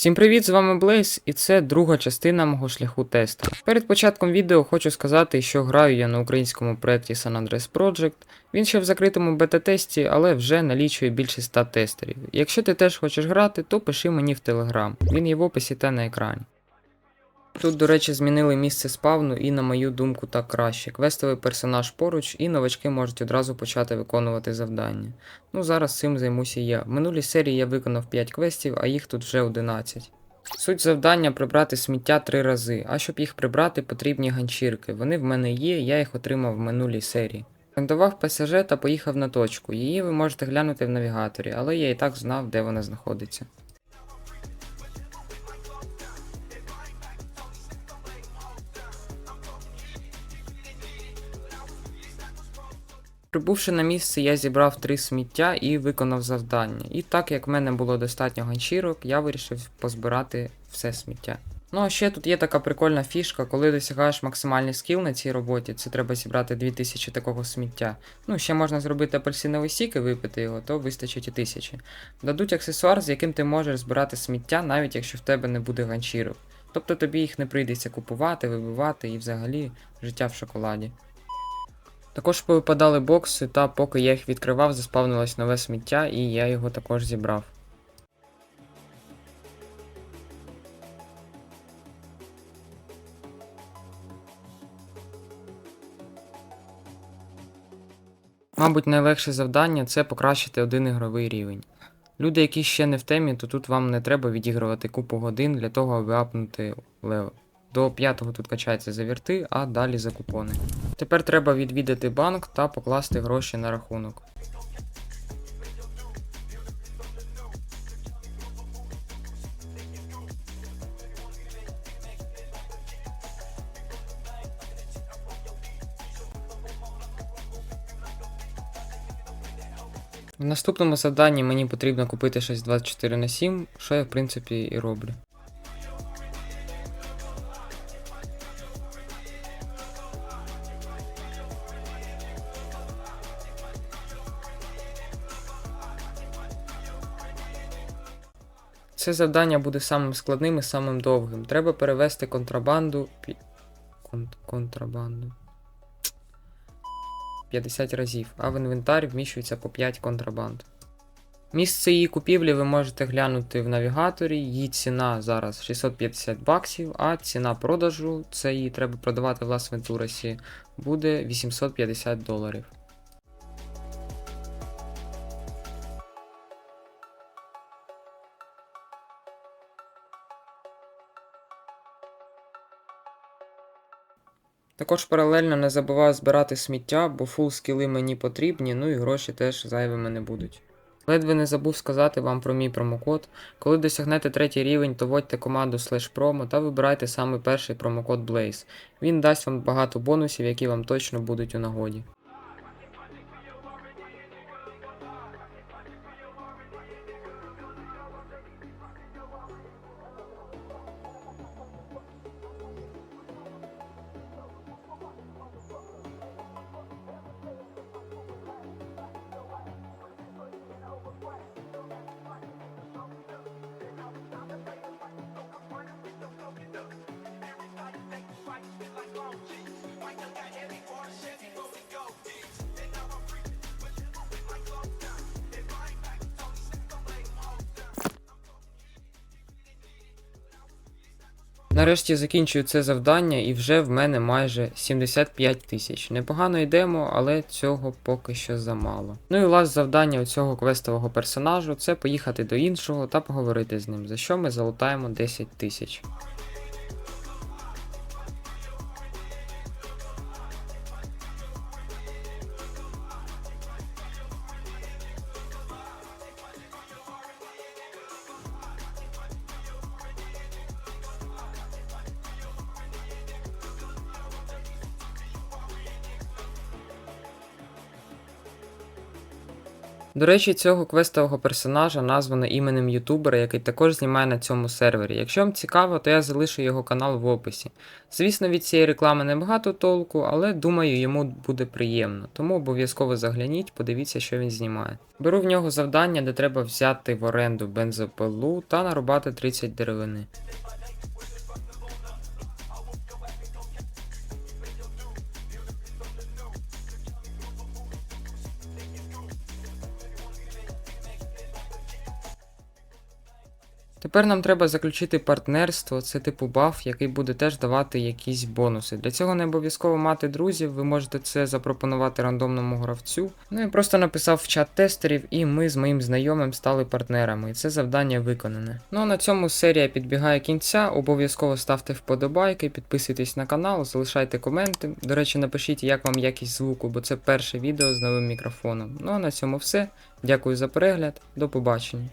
Всім привіт, з вами Блейз, і це друга частина мого шляху тестера. Перед початком відео хочу сказати, що граю я на українському проєкті San Andreas Project. Він ще в закритому бета-тесті, але вже налічує більше 100 тестерів. Якщо ти теж хочеш грати, то пиши мені в Telegram. Він є в описі та на екрані. Тут, до речі, змінили місце спавну і, на мою думку, так краще. Квестовий персонаж поруч, і новачки можуть одразу почати виконувати завдання. Ну, зараз цим займуся я. В минулій серії я виконав 5 квестів, а їх тут вже 11. Суть завдання прибрати сміття 3 рази, а щоб їх прибрати, потрібні ганчірки. Вони в мене є, я їх отримав в минулій серії. Орендував ПСЖ та поїхав на точку. Її ви можете глянути в навігаторі, але я і так знав, де вона знаходиться. Прибувши на місце, я зібрав три сміття і виконав завдання. І так як в мене було достатньо ганчірок, я вирішив позбирати все сміття. Ну а ще тут є така прикольна фішка, коли досягаєш максимальний скіл на цій роботі, це треба зібрати 2000 такого сміття. Ну, ще можна зробити апельсиновий сік і випити його, то вистачить і тисячі. Дадуть аксесуар, з яким ти можеш збирати сміття, навіть якщо в тебе не буде ганчірок. Тобто тобі їх не прийдеться купувати, вибивати і взагалі життя в шоколаді. Також повипадали бокси, та поки я їх відкривав, заспавнилось нове сміття, і я його також зібрав. Мабуть, найлегше завдання це покращити один ігровий рівень. Люди, які ще не в темі, то тут вам не треба відігрувати купу годин для того, аби апнути левел. До п'ятого тут качаються завірти, а далі за купони. Тепер треба відвідати банк та покласти гроші на рахунок. В наступному завданні мені потрібно купити щось 24 на 7, що я в принципі і роблю. Це завдання буде самим складним і самим довгим. Треба перевести контрабанду. Кон... Контрабанду. 50 разів, а в інвентар вміщується по 5 контрабанд. Місце її купівлі ви можете глянути в навігаторі. Її ціна зараз 650 баксів, а ціна продажу, це її треба продавати в Лас Вентурасі, буде 850 доларів. Також паралельно не забуваю збирати сміття, бо фул скіли мені потрібні, ну і гроші теж зайвими не будуть. Ледве не забув сказати вам про мій промокод. Коли досягнете третій рівень, то вводьте команду promo та вибирайте саме перший промокод Blaze. Він дасть вам багато бонусів, які вам точно будуть у нагоді. Нарешті закінчую це завдання і вже в мене майже 75 тисяч. Непогано йдемо, але цього поки що замало. Ну і ласт завдання у цього квестового персонажу це поїхати до іншого та поговорити з ним, за що ми залутаємо 10 тисяч. До речі, цього квестового персонажа названо іменем ютубера, який також знімає на цьому сервері. Якщо вам цікаво, то я залишу його канал в описі. Звісно, від цієї реклами небагато толку, але думаю, йому буде приємно. Тому обов'язково загляніть, подивіться, що він знімає. Беру в нього завдання, де треба взяти в оренду бензопилу та нарубати 30 деревини. Тепер нам треба заключити партнерство, це типу баф, який буде теж давати якісь бонуси. Для цього не обов'язково мати друзів, ви можете це запропонувати рандомному гравцю. Ну і просто написав в чат тестерів, і ми з моїм знайомим стали партнерами, і це завдання виконане. Ну а на цьому серія підбігає кінця. Обов'язково ставте вподобайки, підписуйтесь на канал, залишайте коменти. До речі, напишіть, як вам якість звуку, бо це перше відео з новим мікрофоном. Ну а на цьому все. Дякую за перегляд, до побачення.